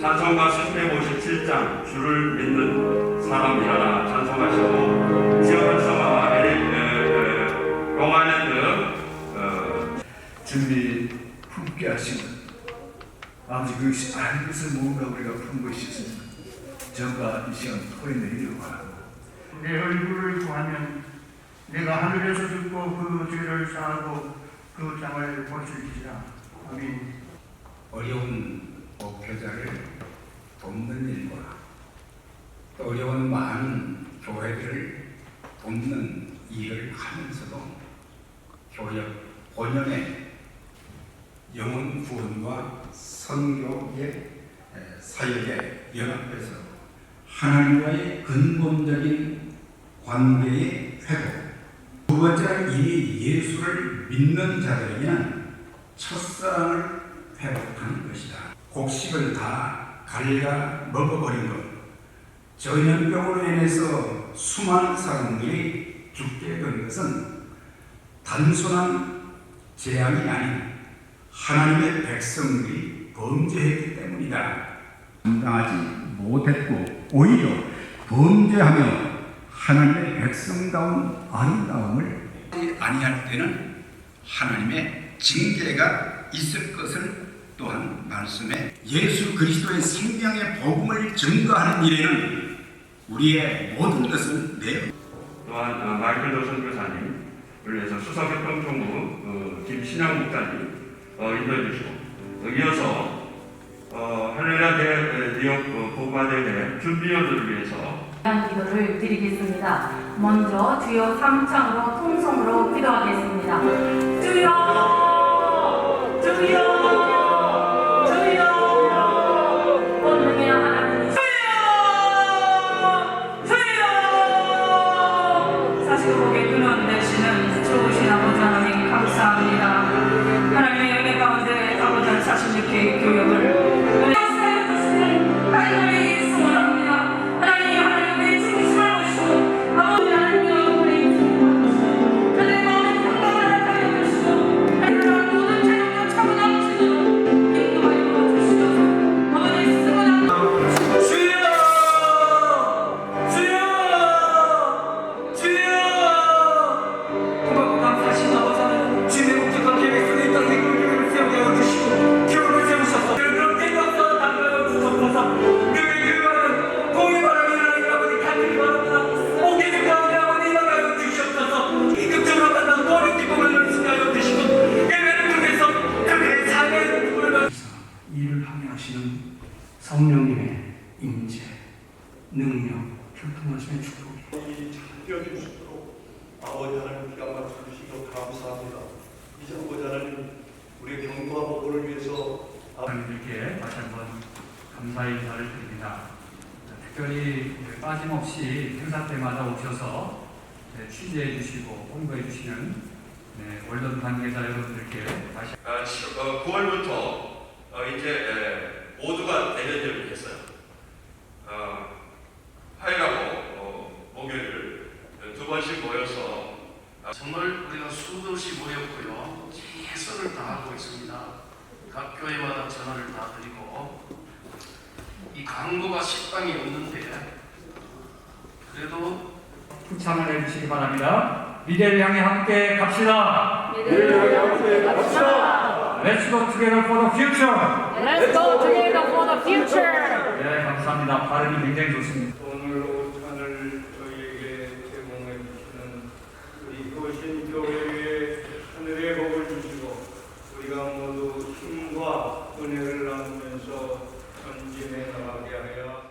사도행전 157장 주를 믿는 사람이라 찬송하시고 지역 활성화와 에릭 용하는 그 준비 품게 하시는 아버지 그것이 아는 것을 뭔가 우리가 푼 것이 있으면 저가 이 시간 토해내리려고 하고 내 얼굴을 구하면 내가 하늘에서 듣고 그 죄를 사하고 그 땅을 고칠지라. 아멘. 어려운 목표자를 돕는 일과 또 어려운 많은 교회들을 돕는 일을 하면서도 교역 본연의 영혼 구원과 선교의 에, 사역에 연합해서 하나님과의 근본적인 관계의 회복 두 번째는 이미 예수를 믿는 자들에게는 첫사랑을 회복하는 것이다. 곡식을 다 갈가 먹어버린 것, 전염병으로 인해서 수많은 사람들이 죽게 된 것은 단순한 재앙이 아닌 하나님의 백성들이 범죄했기 때문이다. 감당하지 못했고 오히려 범죄하며 하나님의 백성다운 아름다움을 아니할 때는 하나님의 징계가 있을 것을 또한 말씀에 예수 그리스도의 생명의 복음을 증거하는 일에는 우리의 모든 것을 내어 또한 어, 마이클 조 선교사님 그래서 수석협동총무 어, 김신양 목사님 어, 인도해 주시고 어, 이어서 어, 할렐루야 대 뉴욕 어, 복음화대회 준비위원들을 위해서 기도를 드리겠습니다. 먼저 주여 삼창으로 통성으로 기도하겠습니다. 성령님의 임재 능력 교통하시는 축복이 뛰어줄 수 있도록 아버지 하나님 기가 막혀주시고 감사합니다. 이제 아버지 하나님 우리의 경고와 보고를 위해서 하나님들께 다시 한번 감사의 인사를 드립니다. 특별히 빠짐없이 행사 때마다 오셔서 네, 취재해 주시고 홍보해 주시는 네, 언론 관계자 여러분들께 다시 어, 시- 어, 9월부터 어, 이제 에, 모두가 대면대를 했어요. 어, 화요일하고 어, 목요일 두 번씩 모여서 정말 우리가 수도 없이 모였고요. 최선을 다하고 있습니다. 각 교회마다 전화를 다 드리고 이 강도가 식당이 없는데 그래도 추천을 해주시기 바랍니다. 미래를 향해 함께 갑시다. Let's go together for the future. Let's go together for the future. 네, 감사합니다. 발음이 굉장히 좋습니다. 오늘 오찬을 저희에게 제공해 주시는 우리 거신 교회에 하늘의 복을 주시고 우리가 모두 힘과 은혜를 나누면서 전진해 나가게 하여